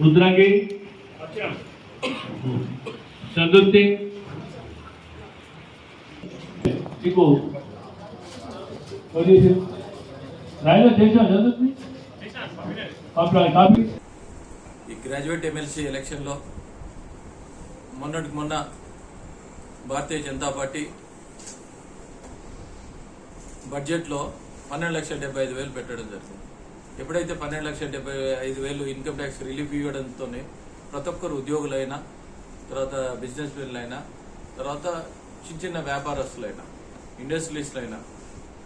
రుద్రంగి. చతుర్థి మీకు రాయలో చేసాం ఈ గ్రాడ్యుయేట్ ఎమ్మెల్సీ ఎలక్షన్లో మొన్నటికి మొన్న భారతీయ జనతా పార్టీ బడ్జెట్లో పన్నెండు లక్షల డెబ్బై ఐదు వేలు పెట్టడం జరిగింది. ఎప్పుడైతే పన్నెండు లక్షల డెబ్బై ఐదు వేలు ఇన్కమ్ ట్యాక్స్ రిలీఫ్ ఇవ్వడంతోనే ప్రతి ఒక్కరు ఉద్యోగులైనా తర్వాత బిజినెస్ మెన్లైనా తర్వాత చిన్న చిన్న వ్యాపారస్తులైనా ఇండస్ట్రియలిస్టులైనా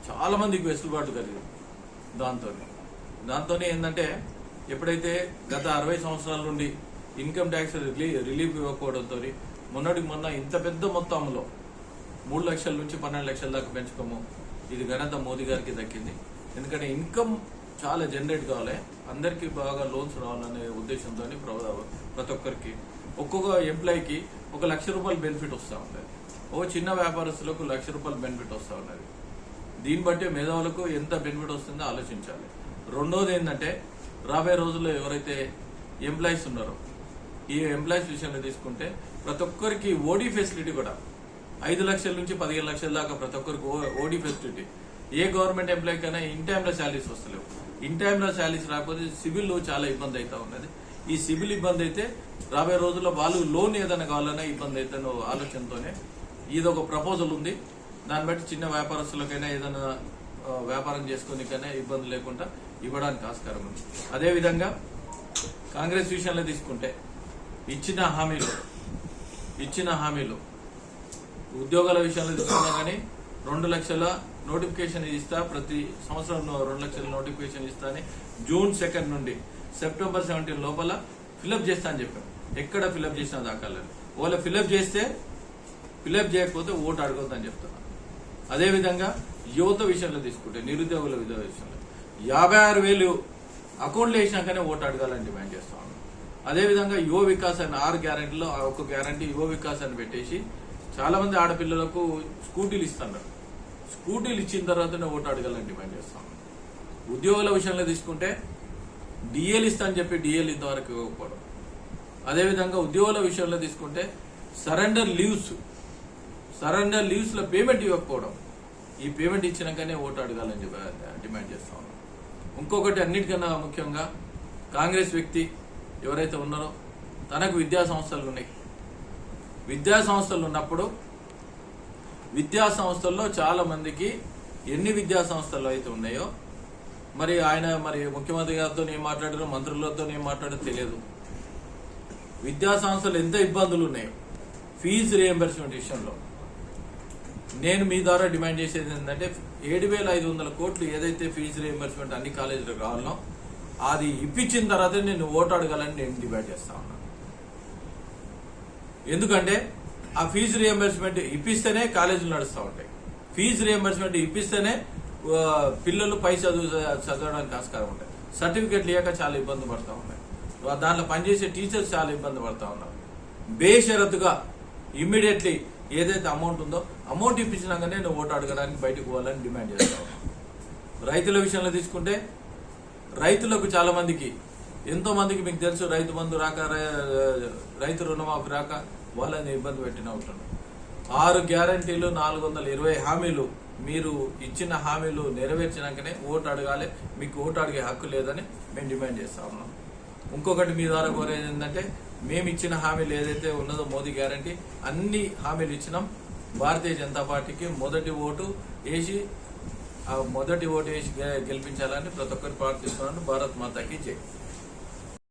చాలా మందికి వెసులుబాటు కలిగింది దాంతో దాంతో ఏంటంటే ఎప్పుడైతే గత అరవై సంవత్సరాల నుండి ఇన్కమ్ ట్యాక్స్ రిలీ- రిలీఫ్ ఇవ్వకపోవడంతో మొన్నటికి మొన్న ఇంత పెద్ద మొత్తంలో మూడు లక్షల నుంచి పన్నెండు లక్షల దాకా పెంచుకోము. ఇది ఘనత మోదీ గారికి దక్కింది. ఎందుకంటే ఇన్కమ్ చాలా జనరేట్ కావాలి. అందరికీ బాగా లోన్స్ రావాలనే ఉద్దేశంతో ప్రతి ఒక్కరికి. ఒక్కొక్క ఎంప్లాయీకి ఒక లక్ష రూపాయలు బెనిఫిట్ వస్తూ ఉంటుంది. ఓ చిన్న వ్యాపారస్తులకు లక్ష రూపాయలు బెనిఫిట్ వస్తూ ఉన్నది దీన్ని బట్టి మేధావులకు ఎంత బెనిఫిట్ వస్తుందో ఆలోచించాలి. రెండోది ఏంటంటే రాబోయే రోజుల్లో ఎవరైతే ఎంప్లాయీస్ ఉన్నారో ఈ ఎంప్లాయీస్ విషయంలో తీసుకుంటే ప్రతి ఒక్కరికి ఓడీ ఫెసిలిటీ కూడా ఐదు లక్షల నుంచి పదిహేను లక్షల దాకా ప్రతి ఒక్కరికి ఓడీ ఫెసిలిటీ ఏ గవర్నమెంట్ ఎంప్లాయీ కైనా ఇన్ టైంలో శాలరీస్ వస్తలేవు. ఇన్ టైంలో శాలరీస్ రాకపోతే సిబిల్లో చాలా ఇబ్బంది అవుతా ఉన్నది. ఈ సివిల్ ఇబ్బంది అయితే రాబోయే రోజుల్లో వాళ్ళు లోన్ ఏదైనా కావాలనే ఇబ్బంది అయితే ఆలోచనతోనే. ఇది ఒక ప్రపోజల్ ఉంది. దాన్ని బట్టి చిన్న వ్యాపారస్తులకైనా ఏదైనా వ్యాపారం చేసుకోనికైనా ఇబ్బంది లేకుండా ఇవ్వడానికి ఆస్కారం ఉంది. అదేవిధంగా కాంగ్రెస్ విషయంలో తీసుకుంటే ఇచ్చిన హామీలు ఇచ్చిన హామీలు ఉద్యోగాల విషయంలో తీసుకున్నా కానీ రెండు లక్షల నోటిఫికేషన్ ఇస్తా ప్రతి సంవత్సరం రెండు లక్షల నోటిఫికేషన్ ఇస్తా అని జూన్ సెకండ్ నుండి సెప్టెంబర్ సెవెంటీన్ లోపల ఫిలప్ చేస్తా అని చెప్పాం ఎక్కడ ఫిలప్ చేసిన లేదు ఒకవేళ ఫిలప్ చేస్తే ఫిలప్ చేయకపోతే ఓటు అడగొద్దని చెప్తున్నా అదేవిధంగా యువత విషయంలో తీసుకుంటే నిరుద్యోగుల విషయంలో యాభై ఆరు వేలు అకౌంట్లు వేసినాకనే ఓటు అడగాలని డిమాండ్ చేస్తా ఉన్నాం. అదేవిధంగా యువ వికాస్ అని ఆరు గ్యారెంటీలో ఒక గ్యారంటీ యువ వికాస్ అని పెట్టేసి చాలామంది ఆడపిల్లలకు స్కూటీలు ఇస్తున్నారు. స్కూటీలు ఇచ్చిన తర్వాతనే ఓటు అడగాలని డిమాండ్ చేస్తాం. ఉద్యోగుల విషయంలో తీసుకుంటే డిఎల్ ఇస్తా అని చెప్పి డిఎల్ ఇంతవరకు ఇవ్వకపోవడం. అదేవిధంగా ఉద్యోగుల విషయంలో తీసుకుంటే సరెండర్ లీవ్స్ సరెండర్ లీవ్స్లో పేమెంట్ ఇవ్వకపోవడం. ఈ పేమెంట్ ఇచ్చినాకనే ఓటు అడగాలని చెప్పి డిమాండ్ చేస్తా ఉన్నాం. ఇంకొకటి అన్నిటికన్నా ముఖ్యంగా కాంగ్రెస్ వ్యక్తి ఎవరైతే ఉన్నారో తనకు విద్యా సంస్థలు ఉన్నాయి. విద్యా సంస్థలు ఉన్నప్పుడు విద్యా సంస్థల్లో చాలా మందికి ఎన్ని విద్యా సంస్థలు అయితే ఉన్నాయో మరి ఆయన మరి ముఖ్యమంత్రి గారితో ఏం మాట్లాడారు మంత్రులతో ఏం మాట్లాడారో తెలియదు. విద్యా సంస్థలు ఎంత ఇబ్బందులు ఉన్నాయి ఫీజు రియంబర్స్మెంట్ విషయంలో. నేను మీ ద్వారా డిమాండ్ చేసేది ఏంటంటే ఏడు వేల ఐదు వందల కోట్లు ఏదైతే ఫీజు రియంబర్స్మెంట్ అన్ని కాలేజీలకు కావాలో అది ఇప్పించిన తర్వాత నేను ఓటు అడగాలని నేను డిమాండ్ చేస్తా ఉన్నాను. ఎందుకంటే ఆ ఫీజు రియంబర్స్మెంట్ ఇప్పిస్తేనే కాలేజీలు నడుస్తూ ఉంటాయి. ఫీజు రియంబర్స్మెంట్ ఇప్పిస్తేనే పిల్లలు పై చదువు చదవడానికి ఆస్కారం ఉంటాయి. సర్టిఫికెట్ లేక చాలా ఇబ్బంది పడుతూ ఉన్నాయి. దాంట్లో పనిచేసే టీచర్స్ చాలా ఇబ్బంది పడతా ఉన్నారు. బేషరతుగా ఇమ్మీడియట్లీ ఏదైతే అమౌంట్ ఉందో అమౌంట్ ఇప్పించినాకనే నువ్వు ఓటు అడగడానికి బయటకు పోవాలని డిమాండ్ చేస్తావు రైతుల విషయంలో తీసుకుంటే రైతులకు చాలా మందికి ఎంతో మందికి మీకు తెలుసు రైతు బంధు రాక రైతు రుణమాఫీ రాక వాళ్ళని ఇబ్బంది పెట్టిన ఉంటాడు ఆరు గ్యారంటీలు నాలుగు వందల ఇరవై హామీలు మీరు ఇచ్చిన హామీలు నెరవేర్చినాకనే ఓటు అడగాలి మీకు ఓటు అడిగే హక్కు లేదని మేము డిమాండ్ చేస్తా ఉన్నాం. ఇంకొకటి మీ ద్వారా కోరేది ఏంటంటే మేము ఇచ్చిన హామీలు ఏదైతే ఉన్నదో మోదీ గ్యారంటీ అన్ని హామీలు ఇచ్చినాం. భారతీయ జనతా పార్టీకి మొదటి ఓటు వేసి మొదటి ఓటు వేసి గె- గెలిపించాలని ప్రతి ఒక్కరు ప్రార్థిస్తున్నాను. భారత్ మాతాకి జై.